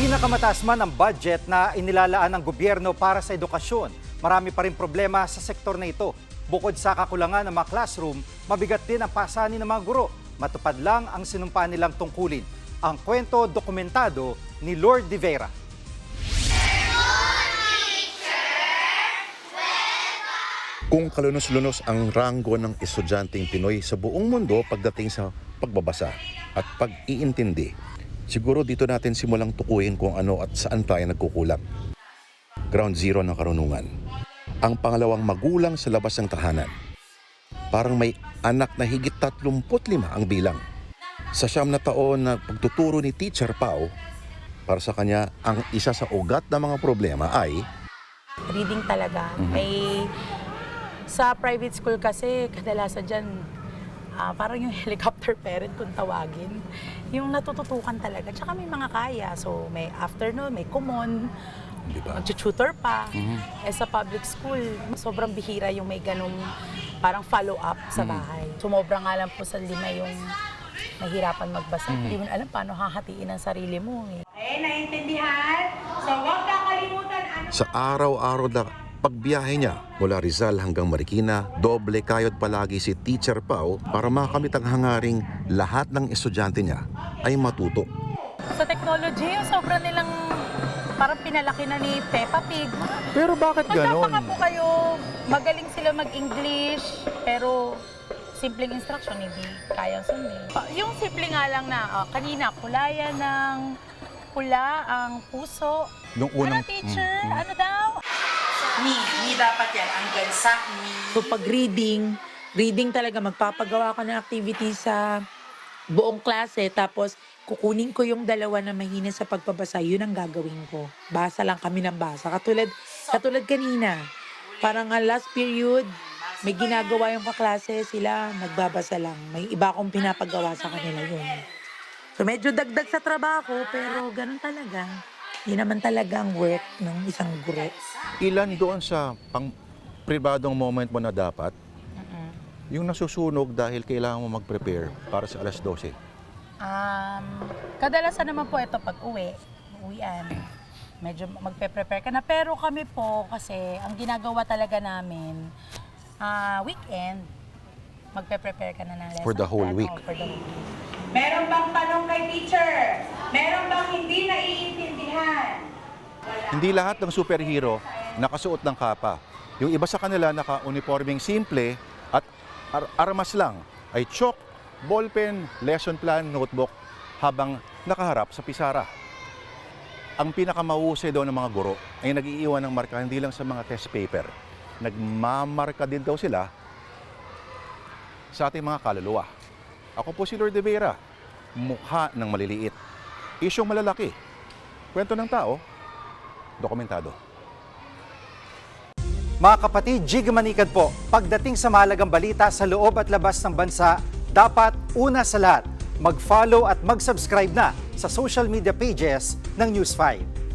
Pinakamataas man ang budget na inilalaan ng gobyerno para sa edukasyon, marami pa rin problema sa sektor na ito. Bukod sa kakulangan ng mga classroom, mabigat din ang pasanin ng mga guro. Matupad lang ang sinumpaan nilang tungkulin. Ang kwento dokumentado ni Lord De Vera. Kung kalunos-lunos ang ranggo ng estudyanteng Pinoy sa buong mundo pagdating sa pagbabasa at pag-iintindi, siguro dito natin simulang tukuyin kung ano at saan tayo nagkukulang. Ground zero ng karunungan. Ang pangalawang magulang sa labas ng tahanan. Parang may anak na higit 35 ang bilang. Sa siyam na taon na pagtuturo ni Teacher Pau, para sa kanya, ang isa sa ugat ng mga problema ay reading talaga. May sa private school kasi kadalasan diyan parang yung helicopter parent kung tawagin. Yung natututukan talaga. Tsaka may mga kaya. So may afternoon, may common, Di ba? mag-tutor pa. Eh sa public school, sobrang bihira yung may ganong parang follow-up sa bahay. Sumobra nga lang po sa lima yung nahirapan magbasa. Hindi mo na alam paano hahatiin ang sarili mo. Eh. Okay, naintindihan? So, huwag kakalimutan ano Sa araw-araw na pagbiyahe niya mula Rizal hanggang Marikina, doble kayod palagi si Teacher Pau para makamit ang hangaring lahat ng estudyante niya ay matuto. Sa technology, yung sobrang nilang parang pinalaki na ni Peppa Pig. Pero bakit Magkapaka ganon? po kayo, magaling sila mag-English, pero simpleng instruction, hindi kayang sundin. Pa- Yung simple nga lang na, ah, kanina, kulayan ng pula ang puso. Nung unang... ano, teacher? Ano daw? Ni, ni dapat yan. Ang gansa, ni. So pag reading, reading talaga magpapagawa ko ng activity sa buong klase tapos kukunin ko yung dalawa na mahina sa pagbabasa, yun ang gagawin ko. Basa lang kami ng basa. Katulad, katulad kanina, parang ang last period, may ginagawa yung kaklase, sila nagbabasa lang. May iba akong pinapagawa sa kanila yun. So medyo dagdag sa trabaho, pero ganun talaga. Yun naman talaga ang work ng isang guro. Ilan doon sa pang pribadong moment mo na dapat, yung nasusunog dahil kailangan mo mag-prepare para sa alas 12. Um, kadalasan naman po ito pag uwi, uwian, medyo magpe-prepare ka na. Pero kami po, kasi ang ginagawa talaga namin, ah weekend, magpe-prepare ka na ng lesson For the whole plan. week. Oo, for the week. Meron bang tanong kay teacher? Meron bang hindi naiintindihan? Hindi lahat ng superhero nakasuot ng kapa. Yung iba sa kanila naka-uniforming simple at ar- armas lang ay chalk, ballpen, lesson plan, notebook habang nakaharap sa pisara. Ang pinakamahusay daw ng mga guro ay nag-iiwan ng marka hindi lang sa mga test paper. Nagmamarka din daw sila sa ating mga kaluluwa. Ako po si Lord De Vera, mukha ng maliliit. Isyong malalaki. Kwento ng tao, dokumentado. Mga kapatid, Jig Manikad po, pagdating sa mahalagang balita sa loob at labas ng bansa, dapat una sa lahat, mag-follow at mag-subscribe na sa social media pages ng News 5.